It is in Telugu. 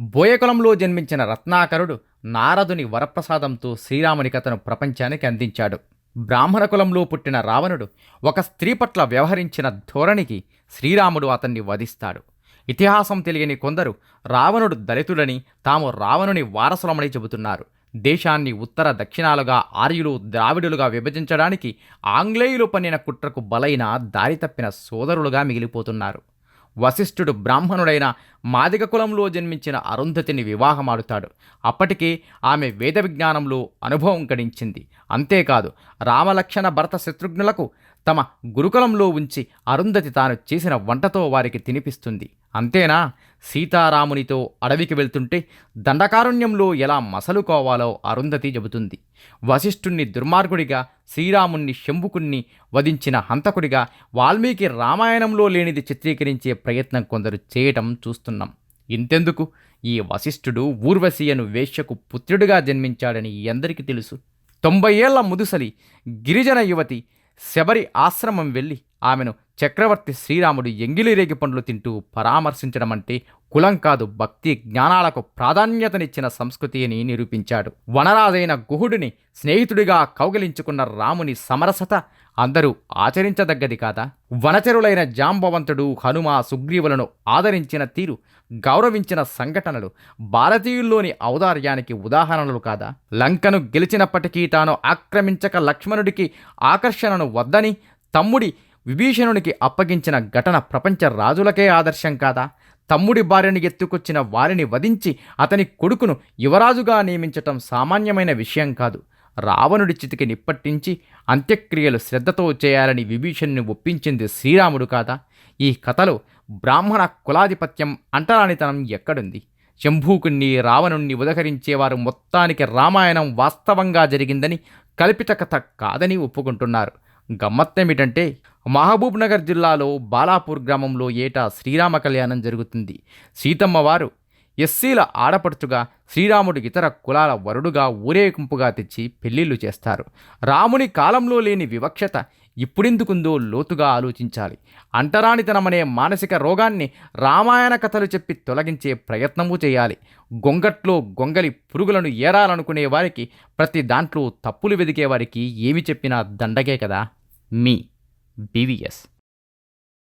బోయకులంలో జన్మించిన రత్నాకరుడు నారదుని వరప్రసాదంతో శ్రీరాముని కథను ప్రపంచానికి అందించాడు. బ్రాహ్మణ కులంలో పుట్టిన రావణుడు ఒక స్త్రీ పట్ల వ్యవహరించిన ధోరణికి శ్రీరాముడు అతన్ని వధిస్తాడు. ఇతిహాసం తెలియని కొందరు రావణుడు దళితుడని తాము రావణుని వారసులమని చెబుతున్నారు. దేశాన్ని ఉత్తర దక్షిణాలుగా ఆర్యులు ద్రావిడులుగా విభజించడానికి ఆంగ్లేయులు పన్నిన కుట్రకు బలైన దారి తప్పిన సోదరులుగా మిగిలిపోతున్నారు. వశిష్ఠుడు బ్రాహ్మణుడైన మాదిగ కులంలో జన్మించిన అరుంధతిని వివాహమాడుతాడు. అప్పటికే ఆమె వేద విజ్ఞానంలో అనుభవం గడించింది. అంతేకాదు రామలక్షణ భరత శత్రుఘ్నులకు తమ గురుకులంలో ఉంచి అరుంధతి తాను చేసిన వంటతో వారికి తినిపిస్తుంది. అంతేనా? సీతారామునితో అడవికి వెళ్తుంటే దండకారుణ్యంలో ఎలా మసలుకోవాలో అరుంధతి చెబుతుంది. వశిష్ఠుణ్ణి దుర్మార్గుడిగా శ్రీరాముణ్ణి శంభుకుణ్ణి వధించిన హంతకుడిగా వాల్మీకి రామాయణంలో లేనిది చిత్రీకరించే ప్రయత్నం కొందరు చేయటం చూస్తున్నాం. ఇంతెందుకు? ఈ వశిష్ఠుడు ఊర్వశీయను వేష్యకు వేశ్యకు పుత్రుడిగా జన్మించాడని ఎందరికీ తెలుసు. తొంభై ఏళ్ళ ముదుసలి గిరిజన యువతి శబరి ఆశ్రమం వెళ్ళి ఆమెను చక్రవర్తి శ్రీరాముడు ఎంగిలిరేగి పండ్లు తింటూ పరామర్శించడం అంటే కులం కాదు భక్తి జ్ఞానాలకు ప్రాధాన్యతనిచ్చిన సంస్కృతి అని నిరూపించాడు. వనరాజైన గుహుడిని స్నేహితుడిగా కౌగిలించుకున్న రాముని సమరసత అందరూ ఆచరించదగ్గది కాదా? వనచరులైన జాంబవంతుడు హనుమ సుగ్రీవులను ఆదరించిన తీరు గౌరవించిన సంఘటనలు భారతీయుల్లోని ఔదార్యానికి ఉదాహరణలు కాదా? లంకను గెలిచినప్పటికీ తాను ఆక్రమించక లక్ష్మణుడికి ఆకర్షణను వద్దని తమ్ముడి విభీషణునికి అప్పగించిన ఘటన ప్రపంచ రాజులకే ఆదర్శం కాదా? తమ్ముడి భార్యని ఎత్తుకొచ్చిన వారిని వధించి అతని కొడుకును యువరాజుగా నియమించటం సామాన్యమైన విషయం కాదు. రావణుడి చితికి నిప్పట్టించి అంత్యక్రియలు శ్రద్ధతో చేయాలని విభీషణ్ణి ఒప్పించింది శ్రీరాముడు కాదా? ఈ కథలో బ్రాహ్మణ కులాధిపత్యం అంటరానితనం ఎక్కడుంది? శంభూకుణ్ణి రావణుణ్ణి ఉదహరించేవారు మొత్తానికి రామాయణం వాస్తవంగా జరిగిందని కల్పిత కథ కాదని ఒప్పుకుంటున్నారు. గమ్మత్తేమిటంటే మహబూబ్ నగర్ జిల్లాలో బాలాపూర్ గ్రామంలో ఏటా శ్రీరామ కళ్యాణం జరుగుతుంది. సీతమ్మవారు ఎస్సీల ఆడపడుచుగా శ్రీరాముడు ఇతర కులాల వరుడుగా ఊరేగింపుగా తెచ్చి పెళ్ళిళ్ళు చేస్తారు. రాముని కాలంలో లేని వివక్షత ఇప్పుడెందుకుందో లోతుగా ఆలోచించాలి. అంటరానితనమనే మానసిక రోగాన్ని రామాయణ కథలు చెప్పి తొలగించే ప్రయత్నము చేయాలి. గొంగట్లో గొంగలి పురుగులను ఏరాలనుకునే వారికి ప్రతి దాంట్లో తప్పులు వెదికే వారికి ఏమి చెప్పినా దండగే కదా? మీ బీవీఎస్.